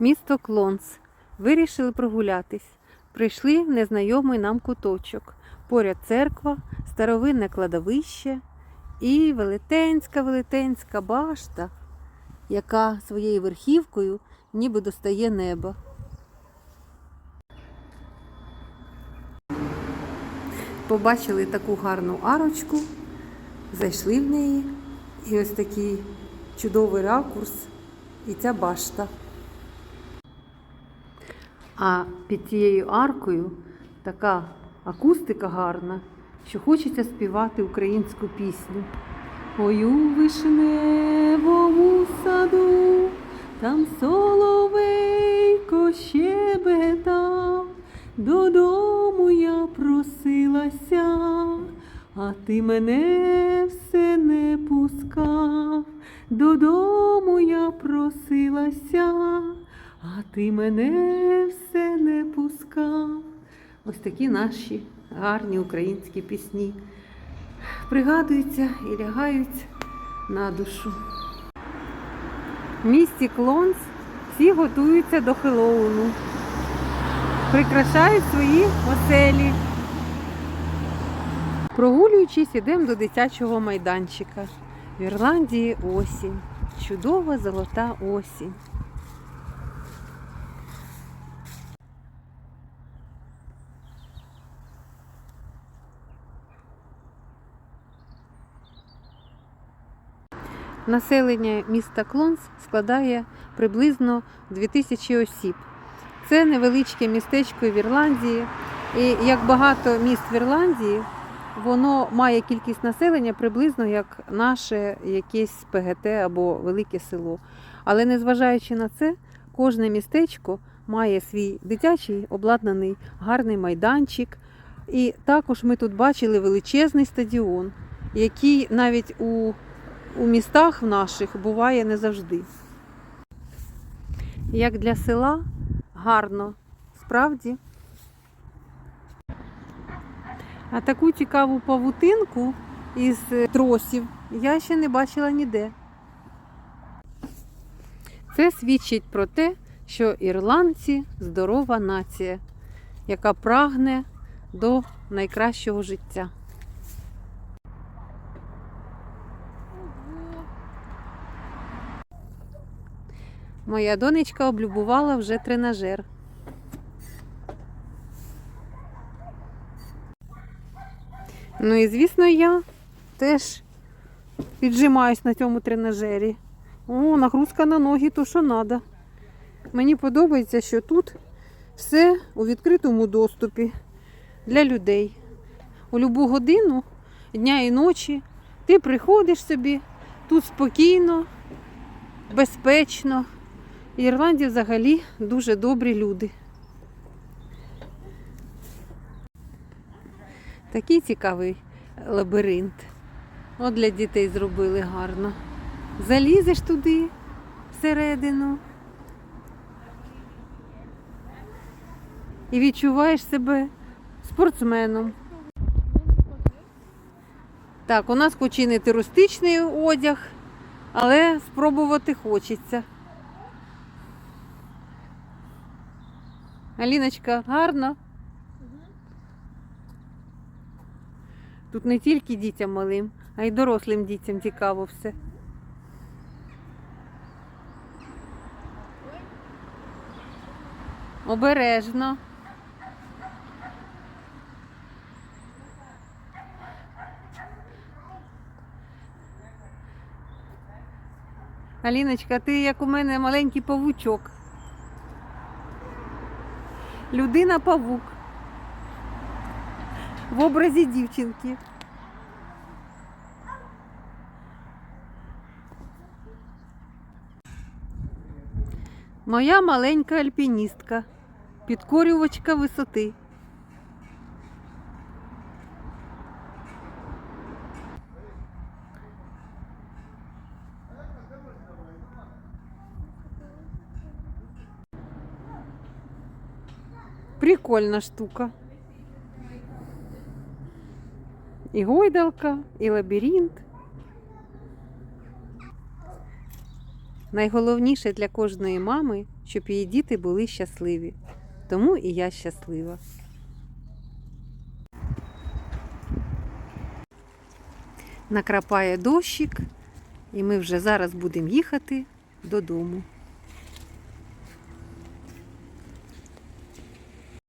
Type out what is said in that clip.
Місто Клонс. Вирішили прогулятись. Прийшли в незнайомий нам куточок. Поряд церква, старовинне кладовище і велетенська велетенська башта, яка своєю верхівкою ніби достає неба. Побачили таку гарну арочку, зайшли в неї, і ось такий чудовий ракурс, і ця башта. А під цією аркою така акустика гарна, що хочеться співати українську пісню. Ой у вишневому саду, там соловейко щебетав, додому я просилася, а ти мене все не пускав, додому я просилася, а ти мене все не пускав. Ось такі наші гарні українські пісні пригадуються і лягають на душу. В місті Клонс всі готуються до Хеллоуну, прикрашають свої оселі. Прогулюючись, ідемо до дитячого майданчика. В Ірландії осінь. Чудова золота осінь. Населення міста Клонс складає приблизно 2000 осіб. Це невеличке містечко в Ірландії. І як багато міст в Ірландії, воно має кількість населення приблизно як наше якесь ПГТ або велике село. Але незважаючи на це, кожне містечко має свій дитячий обладнаний гарний майданчик. І також ми тут бачили величезний стадіон, який навіть у у містах наших буває не завжди. Як для села гарно, справді. А таку цікаву павутинку із тросів я ще не бачила ніде. Це свідчить про те, що ірландці здорова нація, яка прагне до найкращого життя. Моя донечка облюбувала вже тренажер. Ну і звісно, я теж піджимаюсь на цьому тренажері. О, нагрузка на ноги, то що треба. Мені подобається, що тут все у відкритому доступі для людей. У будь-яку годину дня і ночі ти приходиш собі тут спокійно, безпечно. Ірландія взагалі дуже добрі люди. Такий цікавий лабіринт. От для дітей зробили гарно. Залізеш туди всередину і відчуваєш себе спортсменом. Так, у нас не туристичний одяг, але спробувати хочеться. Аліночка, гарно. Тут не тільки дітям малим, а й дорослим дітям цікаво все. Обережно. Аліночка, ти як у мене маленький павучок. Людина павук в образі дівчинки. Моя маленька альпіністка, підкорювачка висоти. Прикольна штука. І гойдалка, і лабіринт. Найголовніше для кожної мами, щоб її діти були щасливі. Тому і я щаслива. Накрапає дощик, і ми вже зараз будемо їхати додому.